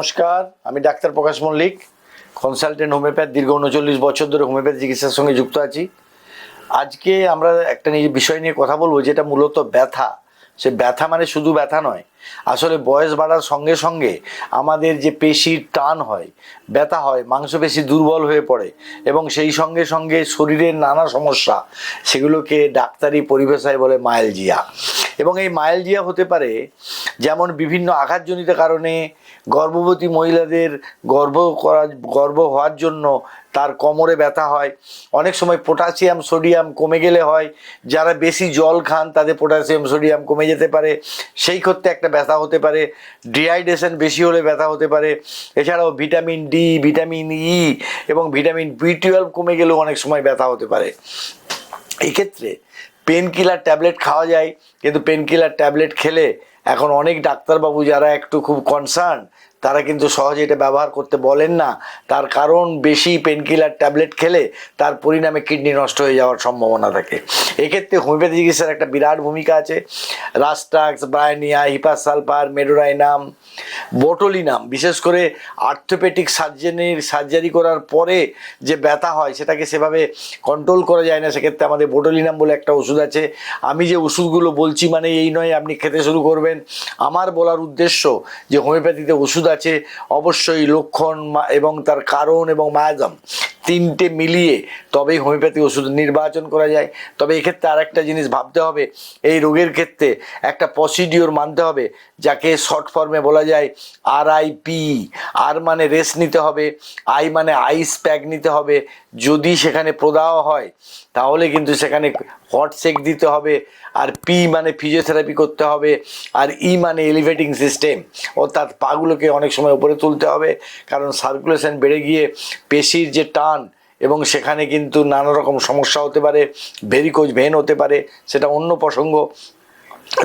নমস্কার, আমি doctor Prakash Mallick consultant homeopath দীর্ঘ উনচল্লিশ বছর ধরে হোমিওপ্যাথি চিকিৎসার সঙ্গে যুক্ত আছি। আজকে আমরা একটা নিয়ে বিষয় নিয়ে কথা বলব, যেটা মূলত ব্যথা। সে ব্যথা মানে শুধু ব্যথা নয়, আসলে বয়স বাড়ার সঙ্গে সঙ্গে আমাদের যে পেশির টান হয়, ব্যথা হয়, মাংসপেশি দুর্বল হয়ে পড়ে, এবং সেই সঙ্গে সঙ্গে শরীরের নানা সমস্যা, সেগুলোকে ডাক্তারি পরিভাষায় বলে মাইলজিয়া এবং এই মাইলজিয়া হতে পারে যেমন বিভিন্ন আঘাতজনিত কারণে গর্ভবতী মহিলাদের গর্ভ করা, গর্ভ হওয়ার জন্য তার কোমরে ব্যথা হয়। অনেক সময় পটাশিয়াম, সোডিয়াম কমে গেলে হয়। যারা বেশি জল খান, তাদের পটাশিয়াম, সোডিয়াম কমে যেতে পারে। সেই ক্ষেত্রে একটা ব্যথা হতে পারে। ডিহাইড্রেশন বেশি হলে ব্যথা হতে পারে। এছাড়াও ভিটামিন ডি, ভিটামিন ই এবং ভিটামিন বি টুয়েলভ কমে গেলেও অনেক সময় ব্যথা হতে পারে। এই ক্ষেত্রে পেন কিলার ট্যাবলেট খাওয়া যায়, কিন্তু পেন কিলার ট্যাবলেট খেলে এখন অনেক ডাক্তারবাবু যারা একটু খুব কনসার্ন তারা কিন্তু সহজে এটা ব্যবহার করতে বলেন না। তার কারণ, বেশি পেনকিলার ট্যাবলেট খেলে তার পরিণামে কিডনি নষ্ট হয়ে যাওয়ার সম্ভাবনা থাকে। এক্ষেত্রে হোমিওপ্যাথি চিকিৎসার একটা বিরাট ভূমিকা আছে। রাস্টাক্স ব্রায়নিয়া হিপাসালফার মেডোরাইনাম বোটোলিনাম বিশেষ করে আর্থোপেটিক সার্জেনির সার্জারি করার পরে যে ব্যথা হয়, সেটাকে সেভাবে কন্ট্রোল করা যায় না। সেক্ষেত্রে আমাদের বোটোলিনাম বলে একটা ওষুধ আছে। আমি যে ওষুধগুলো বলছি মানে এই নয়, আপনি খেতে শুরু করবেন। আমার বলার উদ্দেশ্য যে হোমিওপ্যাথিতে ওষুধ আছে অবশ্যই লক্ষণ এবং তার কারণ এবং মায়াজাম। তিনটে মিলিয়ে তবেই হোমিওপ্যাথি ওষুধ নির্বাচন করা যায়। তবে এক্ষেত্রে আর একটা জিনিস ভাবতে হবে, এই রোগের ক্ষেত্রে একটা প্রসিডিওর মানতে হবে, যাকে শর্ট ফর্মে বলা যায় আর আই পি আর মানে রেস্ট নিতে হবে আই মানে আইস প্যাক নিতে হবে। যদি সেখানে প্রদাহ হয়, তাহলে কিন্তু সেখানে হট সেক দিতে হবে, আর পি মানে ফিজিওথেরাপি করতে হবে, আর ই মানে এলিভেটিং সিস্টেম অর্থাৎ পাগুলোকে অনেক সময় উপরে তুলতে হবে, কারণ সার্কুলেশন বেড়ে গিয়ে পেশির যে টান এবং সেখানে কিন্তু নানা রকম সমস্যা হতে পারে, ভেরিকোজ ভেন হতে পারে, সেটা অন্য প্রসঙ্গ।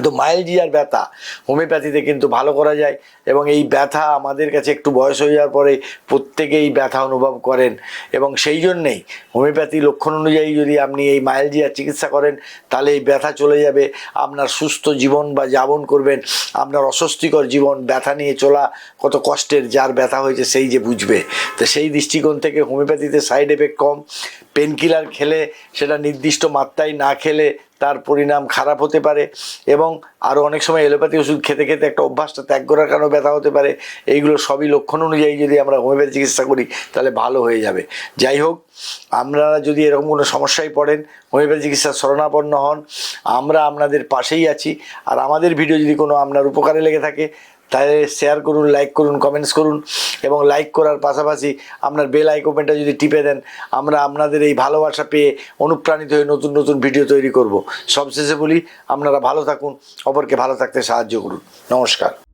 তো মাইলজিয়ার ব্যথা, হোমিওপ্যাথিতে কিন্তু ভালো করা যায় এবং এই ব্যথা আমাদের কাছে একটু বয়স হয়ে যাওয়ার পরে প্রত্যেকেই ব্যথা অনুভব করেন এবং সেই জন্যেই হোমিওপ্যাথি লক্ষণ অনুযায়ী যদি আপনি এই মাইলজিয়ার চিকিৎসা করেন, তাহলে এই ব্যথা চলে যাবে, আপনার সুস্থ জীবন বা যাপন করবেন, আপনার অস্বস্তিকর জীবন, ব্যথা নিয়ে চলা, কত কষ্টের যার ব্যথা হয়েছে সেই যে বুঝবে। তো সেই দৃষ্টিকোণ থেকে হোমিওপ্যাথিতে সাইড এফেক্ট কম পেনকিলার খেলে সেটা নির্দিষ্ট মাত্রায় না খেলে তার পরিণাম খারাপ হতে পারে এবং আরও অনেক সময় এলোপ্যাথি ওষুধ খেতে খেতে একটা অভ্যাসটা ত্যাগ করার কারণে ব্যথা হতে পারে। এইগুলো সবই লক্ষণ অনুযায়ী যদি আমরা হোমিওপ্যাথি চিকিৎসা করি, তাহলে ভালো হয়ে যাবে। যাই হোক আপনারা যদি এরকম কোনো সমস্যায় পড়েন, হোমিওপ্যাথি চিকিৎসার শরণাপন্ন হন, আমরা আপনাদের পাশেই আছি। আর আমাদের ভিডিও যদি কোনো আপনার উপকারে লেগে থাকে তাহলে শেয়ার করুন লাইক করুন কমেন্টস করুন এবং লাইক করার পাশাপাশি আপনার বেল আইকনটা যদি টিপে দেন, আমরা আপনাদের এই ভালোবাসা পেয়ে অনুপ্রাণিত হয়ে নতুন নতুন ভিডিও তৈরি করব। সবশেষে বলি, আপনারা ভালো থাকুন, অপরকে ভালো থাকতে সাহায্য করুন। নমস্কার।